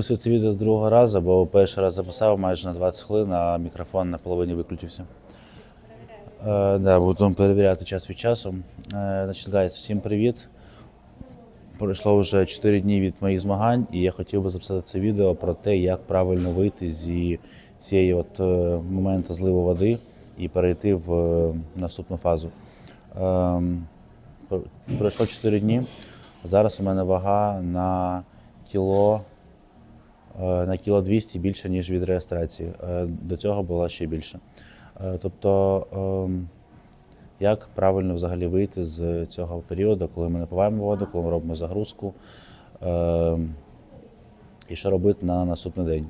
Записую це відео з другого разу, бо перший раз записав майже на 20 хвилин, а мікрофон на половині виключився. Е, да, будемо перевіряти час від часу. Е, значить, гайс, всім привіт. Пройшло вже 4 дні від моїх змагань, і я хотів би записати це відео про те, як правильно вийти зі цієї от е, моменту зливу води і перейти в е, наступну фазу. Пр- Пройшло 4 дні. Зараз у мене вага на кіло, е, на кіло 200 більше, ніж від реєстрації. Е, До цього була ще більше. Е, Тобто, ем, як правильно взагалі вийти з цього періоду, коли ми напиваємо воду, коли ми робимо загрузку, ем, і що робити на наступний день.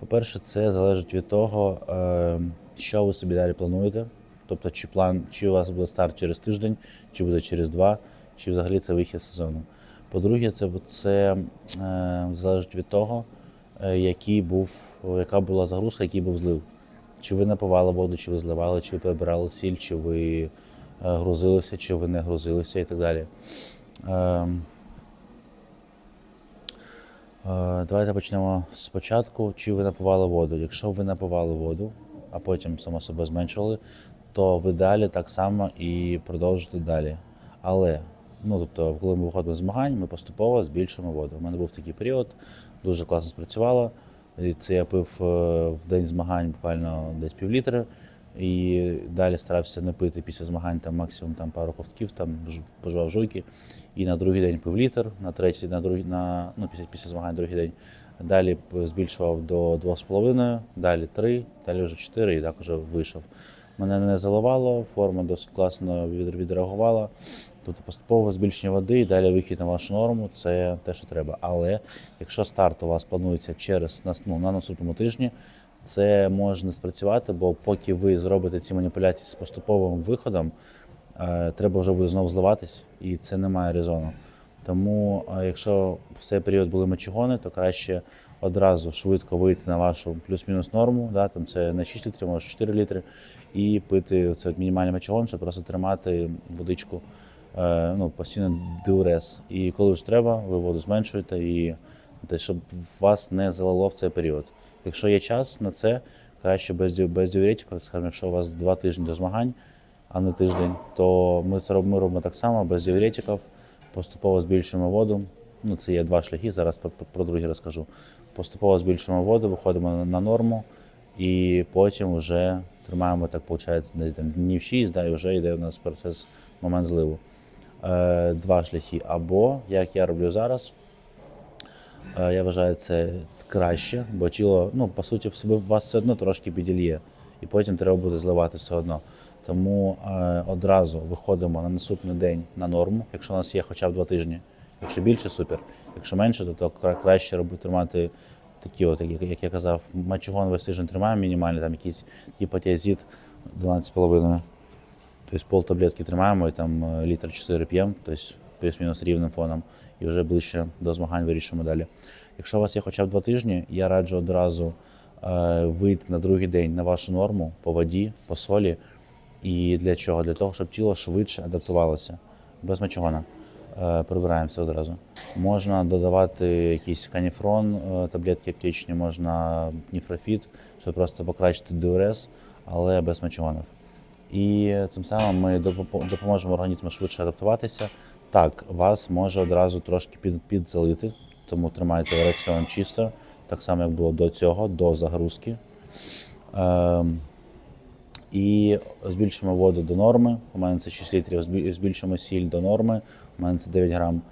По-перше, це залежить від того, ем, що ви собі далі плануєте. Тобто, чи план, чи у вас буде старт через тиждень, чи буде через два, чи взагалі це вихід сезону. По-друге, це, це е, залежить від того, е, який був, яка була загрузка, який був злив. Чи ви напивали воду, чи ви зливали, чи ви прибирали сіль, чи ви е, грузилися, чи ви не грузилися і так далі. Ем, Е, Давайте почнемо спочатку. Чи ви напивали воду? Якщо ви напивали воду, а потім само собою зменшували, то ви далі так само і продовжуєте далі. Але, ну тобто, коли ми виходимо з змагань, ми поступово збільшуємо воду. У мене був такий період, дуже класно спрацювало. І це я пив е, в день змагань буквально десь півлітри. І далі старався не пити після змагань там максимум там пару ковтків, там пожував жуйки. І на другий день пив літр, на третій, на другий, на ну після, після змагань другий день. Далі збільшував до 2,5, далі 3, далі вже 4 і так вже вийшов. Мене не заливало, форма досить класно відреагувала. Тобто поступове збільшення води і далі вихід на вашу норму це те, що треба. Але якщо старт у вас планується через ну, на наступному тижні, це може не спрацювати, бо поки ви зробите ці маніпуляції з поступовим виходом, е, треба вже буде знову зливатись, і це не має резону. Тому, е, якщо в цей період були мочегони, то краще одразу швидко вийти на вашу плюс-мінус норму, да, там це не 6 літрів, може 4 літри, і пити це мінімальний мочегон, щоб просто тримати водичку ну, постійно диурез. І коли ж треба, ви воду зменшуєте, і щоб вас не залило в цей період. Якщо є час на це, краще без, без діуретиків, скажімо, якщо у вас два тижні до змагань, а не тиждень, то ми це робимо, робимо так само, без діуретиків, поступово збільшуємо воду. Ну, це є два шляхи, зараз про, про другий розкажу. Поступово збільшуємо воду, виходимо на норму і потім вже тримаємо, так виходить, десь там днів 6, да, і вже йде у нас процес момент зливу. Е, два шляхи. Або, як я роблю зараз, Е, Я вважаю, це краще, бо тіло, ну, по суті, вас все одно трошки підільє, і потім треба буде зливати все одно. Тому е, одразу виходимо на наступний день на норму, якщо у нас є хоча б два тижні. Якщо більше, супер. Якщо менше, то, то краще робити тримати такі, от, як, я казав, мачугон весь тиждень тримаємо мінімально, там якийсь гіпотіазід 12,5. Тобто пол таблетки тримаємо і там е, літр 4 п'ємо, тобто плюс-мінус рівним фоном, і вже ближче до змагань вирішуємо далі. Якщо у вас є хоча б два тижні, я раджу одразу е, вийти на другий день на вашу норму по воді, по солі. І для чого? Для того, щоб тіло швидше адаптувалося. Без мочогона. Е, прибираємося одразу. Можна додавати якийсь каніфрон, таблетки аптечні, можна ніфрофіт, щоб просто покращити диурез, але без мочогонів. І цим самим ми допоможемо організму швидше адаптуватися. Так, вас може одразу трошки під, підзалити, тому тримайте раціон чисто, так само, як було до цього, до загрузки. Ем, і збільшимо воду до норми. У мене це 6 літрів, збільшимо сіль до норми, у мене це 9 грам.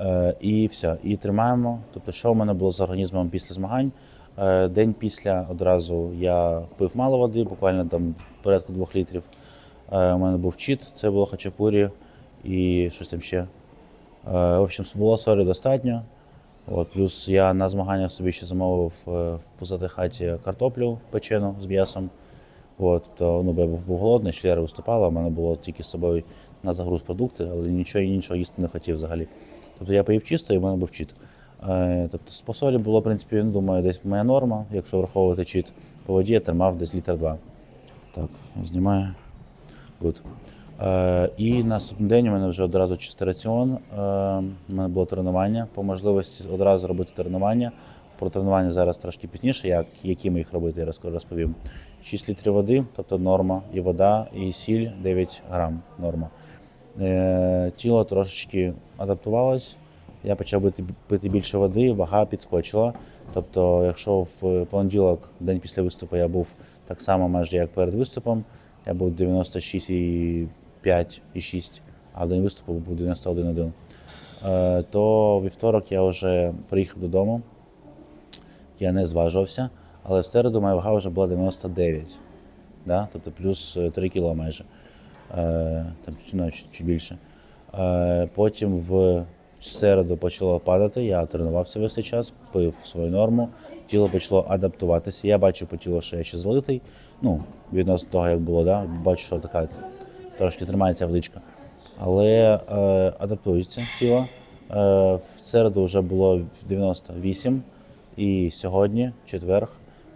Е, і все. І тримаємо. Тобто, що у мене було з організмом після змагань? Е, день після одразу я пив мало води, буквально там порядку 2 літрів. Е, у мене був чіт, це було хачапурі і щось там ще. Е, в общем, було солі достатньо. От, плюс я на змаганнях собі ще замовив в позати хаті картоплю печену з м'ясом. От, то, ну, я був, голодний, ще Лера виступала, у мене було тільки з собою на загруз продукти, але нічого іншого їсти не хотів взагалі. Тобто я поїв чисто і в мене був чіт. Е, тобто з посолі було, в принципі, ну, думаю, десь моя норма, якщо враховувати чіт. По воді я тримав десь літр два. Так, знімаю. Good. Е, і наступний день у мене вже одразу чистий раціон. Е, у мене було тренування. По можливості одразу робити тренування. Про тренування зараз трошки пізніше, як, які ми їх робити, я розповім. 6 літрів води, тобто норма, і вода, і сіль 9 грам норма. Е, тіло трошечки адаптувалось. Я почав пити, пити більше води, вага підскочила. Тобто, якщо в понеділок, день після виступу, я був так само майже як перед виступом, я був 96,5 і 6, а в день виступу був 91,1. Е, То вівторок я вже приїхав додому, я не зважувався, але в середу моя вага вже була 99, да? тобто плюс е, 3 кіло майже, е, там, ну, чуть, більше. Е, Потім в середу почало падати, я тренувався весь цей час, пив свою норму, тіло почало адаптуватися. Я бачу по тілу, що я ще залитий, ну, відносно того, як було, да? бачу, що така трошки тримається водичка. Але е, адаптується тіло. Е, в середу вже було 98, і сьогодні, четверг,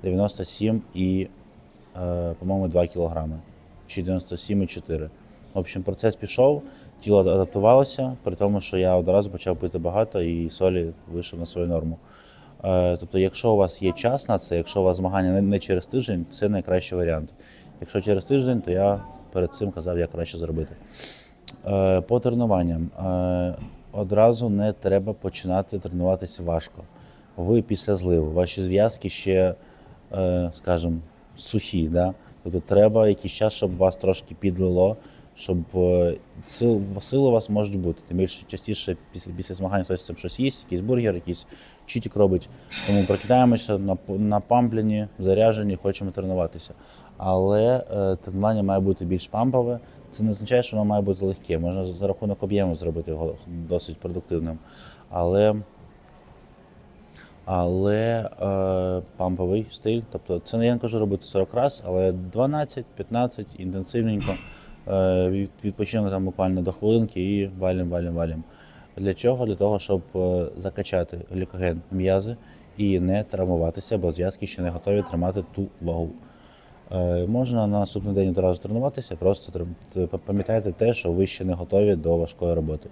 97 і, е, по-моєму, 2 кілограми. Чи 97,4. В общем, процес пішов, тіло адаптувалося, при тому, що я одразу почав пити багато і солі вийшов на свою норму. Е, Тобто, якщо у вас є час на це, якщо у вас змагання не- через тиждень, це найкращий варіант. Якщо через тиждень, то я перед цим казав, як краще зробити. Е, По тренуванням Е, одразу не треба починати тренуватися важко. Ви після зливу, ваші зв'язки ще, скажімо, сухі. Да? Тобто треба якийсь час, щоб вас трошки підлило, щоб е, сил, сили у вас можуть бути. Тим більше частіше після, після змагань хтось там щось їсть, якийсь бургер, якийсь читік робить. Тому прокидаємося на, напамплені, заряжені, хочемо тренуватися. Але е, тренування має бути більш пампове. Це не означає, що воно має бути легке. Можна за рахунок об'єму зробити його досить продуктивним. Але, але е, памповий стиль, тобто це не я не кажу робити 40 разів, але 12-15 інтенсивненько. Е, від- відпочинок там буквально до хвилинки і валім, валім, валім. Для чого? Для того, щоб е, закачати глікоген м'язи і не травмуватися, бо зв'язки ще не готові тримати ту вагу. Е, Можна на наступний день одразу тренуватися, просто пам'ятайте те, що ви ще не готові до важкої роботи.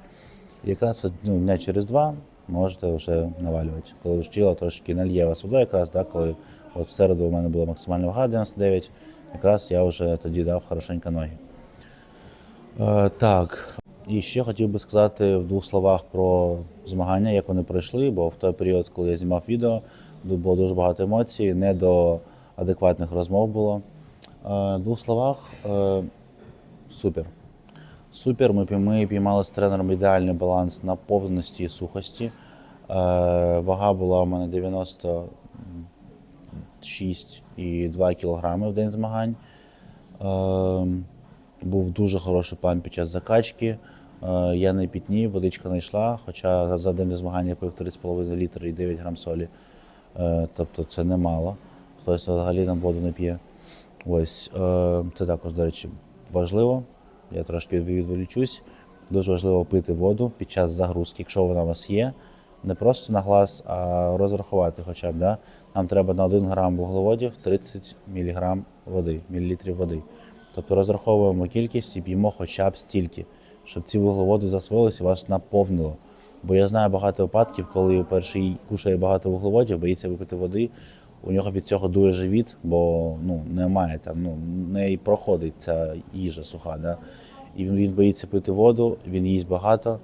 Якраз ну, дня через два можете вже навалювати. Коли ж тіло трошки нальє вас водою, якраз да, коли от в середу у мене була максимальна вага 99, якраз я вже тоді дав хорошенько ноги. Е, так. І ще хотів би сказати в двох словах про змагання, як вони пройшли, бо в той період, коли я знімав відео, було дуже багато емоцій, не до адекватних розмов було. Е, в двох словах, е, супер. Супер. Ми, піймали з тренером ідеальний баланс наповненості і сухості. Вага була у мене 96,2 кг в день змагань. Був дуже хороший план під час закачки. Е, Я не пітнів, водичка не йшла, хоча за- день змагання я пив 3,5 літри і 9 грам солі. Е, Тобто це немало. Хтось взагалі там воду не п'є. Ось е, це також, до речі, важливо. Я трошки відволічусь. Дуже важливо пити воду під час загрузки, якщо вона у вас є. Не просто на глаз, а розрахувати хоча б. Да? Нам треба на 1 грам вуглеводів 30 мг води, мілілітрів води. Тобто розраховуємо кількість і п'ємо хоча б стільки, щоб ці вуглеводи засвоїлися вас наповнило. Бо я знаю багато випадків, коли перший кушає багато вуглеводів, боїться випити води. У нього від цього дує живіт, бо ну, немає там, ну, не проходить ця їжа суха. Да? І він, він боїться пити воду, він їсть багато,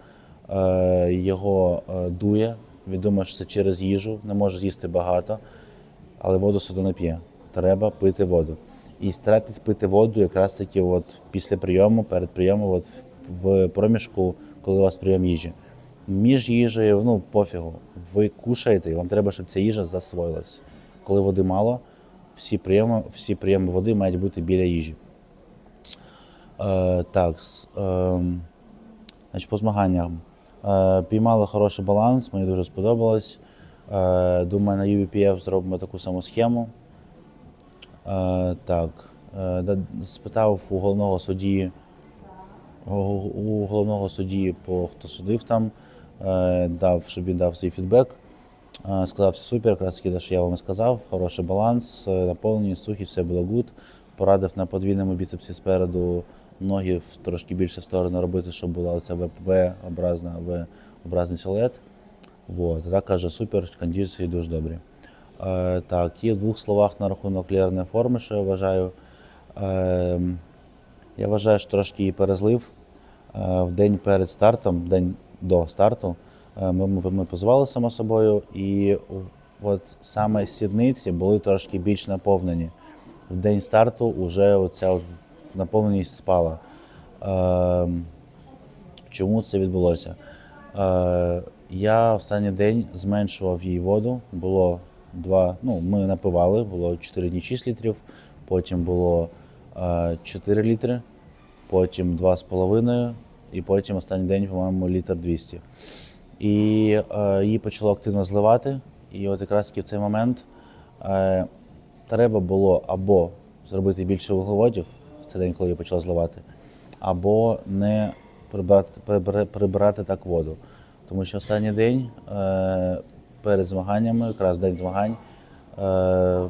е, його е, дує. Він думає, що це через їжу, не може з'їсти багато, але воду одно не п'є. Треба пити воду. І старайтесь пити воду якраз таки от після прийому, перед прийомом, от в, проміжку, коли у вас прийом їжі. Між їжею, ну пофігу, ви кушаєте, і вам треба, щоб ця їжа засвоїлась. Коли води мало, всі прийоми, всі прийоми води мають бути біля їжі. Е, так, ем, значить, по змаганням. Е, піймали хороший баланс, мені дуже сподобалось. Е, думаю, на UVPF зробимо таку саму схему. Е, так, е, спитав у головного судді, у- головного судді, по хто судив там, е, дав, щоб він дав свій фідбек. Сказав, все супер, якраз те, що я вам сказав. Хороший баланс, наповненість, сухість, все було гуд. Порадив на подвійному біцепсі спереду ноги в- трошки більше в сторону робити, щоб була оця В-образна, В-образний силует. Вот. Так каже, супер, кондиції дуже добрі. Е, так, і в двох словах на рахунок лірної форми, що я вважаю. Е, я вважаю, що трошки її перезлив. Е, в день перед стартом, день до старту, е, ми, ми, позували само собою, і от саме сідниці були трошки більш наповнені. В день старту вже оця наповненість спала. Е, чому це відбулося? Я останній день зменшував їй воду. Було два, ну, ми напивали, було 4 дні 6 літрів, потім було е, 4 літри, потім 2,5 і потім останній день, по-моєму, літр 200. І е, її почало активно зливати. І от якраз таки в цей момент е, треба було або зробити більше вуглеводів в цей день, коли її почала зливати, або не прибирати, прибира- прибирати так воду. Тому що останній день е, перед змаганнями, якраз день змагань, е,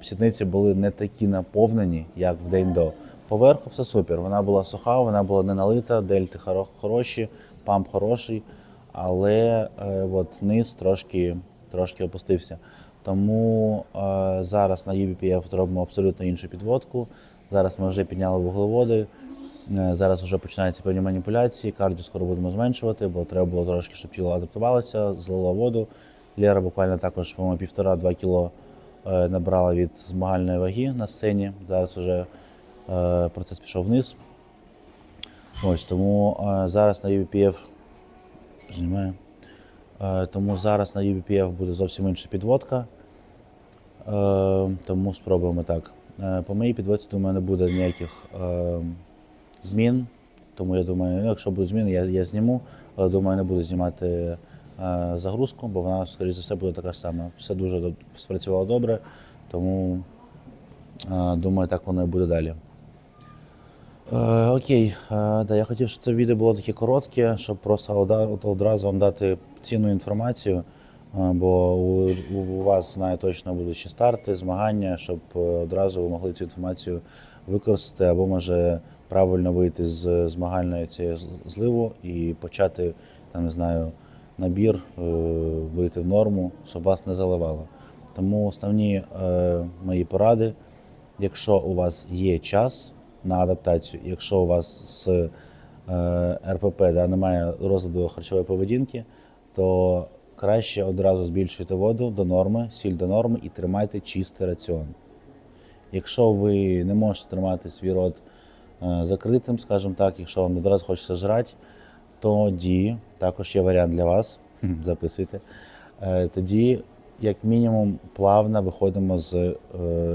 сідниці були не такі наповнені, як в день до. Поверху все супер. Вона була суха, вона була не налита, дельти хороші, памп хороший, але е, от низ трошки, трошки опустився. Тому е, зараз на UBPF зробимо абсолютно іншу підводку. Зараз ми вже підняли вуглеводи. Е, Зараз вже починаються певні маніпуляції. Кардіо скоро будемо зменшувати, бо треба було трошки, щоб тіло адаптувалося, злило воду. Лера буквально також, по-моєму, півтора-два кіло е, набрала від змагальної ваги на сцені. Зараз вже е, процес пішов вниз. Ось тому е, зараз на UBPF знімаю. Е, тому зараз на UBPF буде зовсім інша підводка. Тому спробуємо так. По моїй підводці, думаю, не буде ніяких змін. Тому я думаю, ну, якщо будуть зміни, я, я зніму, але думаю, не буду знімати загрузку, бо вона, скоріше за все, буде така ж сама. Все дуже спрацювало добре, тому е, думаю, так воно і буде далі. Е, окей, е, да, я хотів, щоб це відео було таке коротке, щоб просто одразу вам дати цінну інформацію, е, бо у, у вас знаю точно будуть ще старти, змагання, щоб е, одразу ви могли цю інформацію використати або може правильно вийти з змагальної цієї зливу і почати там, не знаю, набір, е, вийти в норму, щоб вас не заливало. Тому основні е, мої поради. Якщо у вас є час на адаптацію, якщо у вас з е, РПП да, немає розладу харчової поведінки, то краще одразу збільшуйте воду до норми, сіль до норми і тримайте чистий раціон. Якщо ви не можете тримати свій рот закритим, скажімо так, якщо вам одразу хочеться жрати, тоді також є варіант для вас. Записуйте. Е, Тоді, як мінімум, плавно виходимо з е,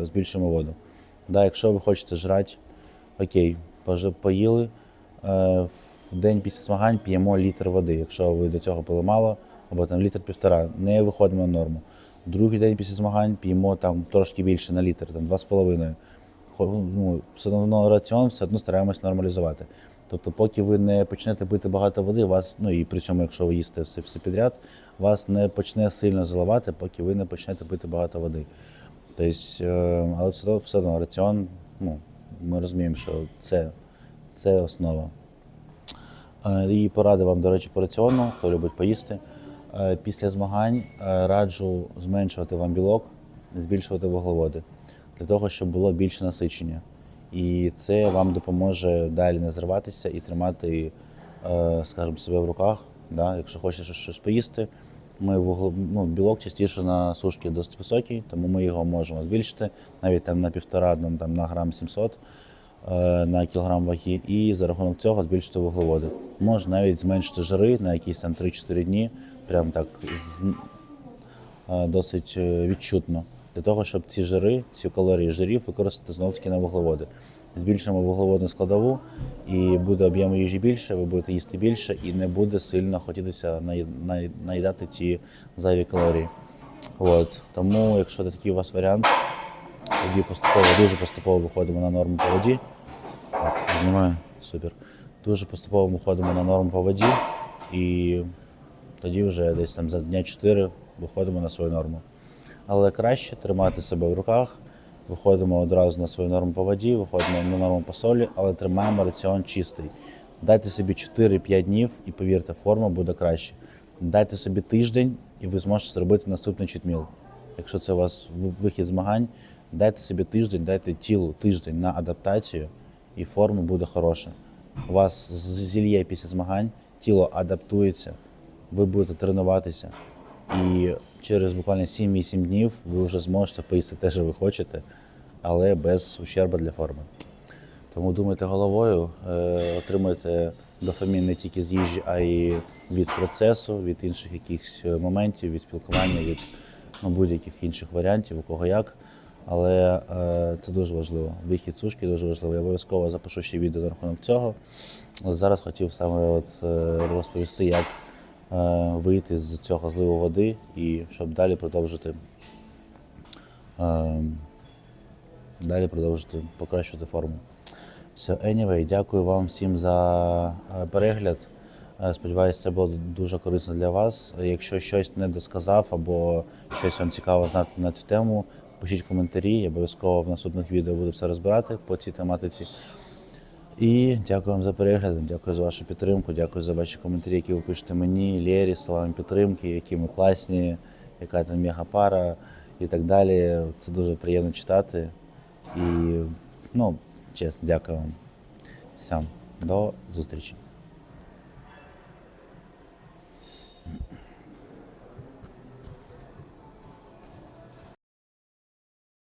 збільшуємо воду. Да, якщо ви хочете жрати, окей, поїли. е, В день після змагань п'ємо літр води. Якщо ви до цього пили мало, або там літр півтора, не виходимо на норму. Другий день після змагань п'ємо там трошки більше на літр, там 2,5. Ну, все одно раціон все одно стараємось нормалізувати. Тобто, поки ви не почнете пити багато води, вас, ну і при цьому, якщо ви їсте все, все підряд, вас не почне сильно заливати, поки ви не почнете пити багато води. Тобто, е, але все одно, все одно раціон, ну, ми розуміємо, що це, це основа. Е, І поради вам, до речі, по раціону, хто любить поїсти. Е, Після змагань раджу зменшувати вам білок, збільшувати вуглеводи, для того, щоб було більше насичення. І це вам допоможе далі не зриватися і тримати, е, скажімо, себе в руках. Да? Якщо хочете щось- поїсти, ми вугле, ну, білок частіше на сушки досить високий, тому ми його можемо збільшити навіть там на півтора, ну, там, на грам 700 е, на кілограм ваги, і за рахунок цього збільшити вуглеводи. Можна навіть зменшити жири на якісь там 3-4 дні, прям так з, е, досить відчутно. Для того, щоб ці жири, ці калорії жирів використати знову таки на вуглеводи. Збільшимо вуглеводну складову, і буде об'єму їжі більше, ви будете їсти більше, і не буде сильно хотітися наї- наї- наїдати ті зайві калорії. От. Тому, якщо це такий у вас варіант, тоді поступово, дуже поступово виходимо на норму по воді. Знімаю, супер. Дуже поступово виходимо на норму по воді, і тоді вже десь там за дня 4 виходимо на свою норму. Але краще тримати себе в руках виходимо одразу на свою норму по воді, виходимо на норму по солі, але тримаємо раціон чистий. Дайте собі 4-5 днів і повірте, форма буде краще. Дайте собі тиждень, і ви зможете зробити наступний читміл. Якщо це у вас вихід змагань, дайте собі тиждень, дайте тілу тиждень на адаптацію, і форма буде хороша. У вас зільє після змагань, тіло адаптується, ви будете тренуватися. І через буквально 7-8 днів ви вже зможете поїсти те, що ви хочете, але без ущерба для форми. Тому думайте головою, е, отримуйте дофамін не тільки з їжі, а й від процесу, від інших якихось е, моментів, від спілкування, від ну, будь-яких інших варіантів, у кого як. Але е, це дуже важливо. Вихід сушки дуже важливо. Я обов'язково запишу ще відео на рахунок цього. Але зараз хотів саме от, е, розповісти, як вийти з цього зливу води і щоб далі продовжити. Е, далі продовжити покращувати форму. Все, anyway, дякую вам всім за е, перегляд. Е, Сподіваюсь, це було дуже корисно для вас. Якщо щось не досказав або щось вам цікаво знати на цю тему, пишіть коментарі. Я обов'язково в наступних відео буду все розбирати по цій тематиці. І дякую вам за перегляд, дякую за вашу підтримку, дякую за ваші коментарі, які ви пишете мені, Лєрі, словами підтримки, які ми класні, яка там мегапара і так далі. Це дуже приємно читати. І ну, чесно, дякую вам. Всім до зустрічі.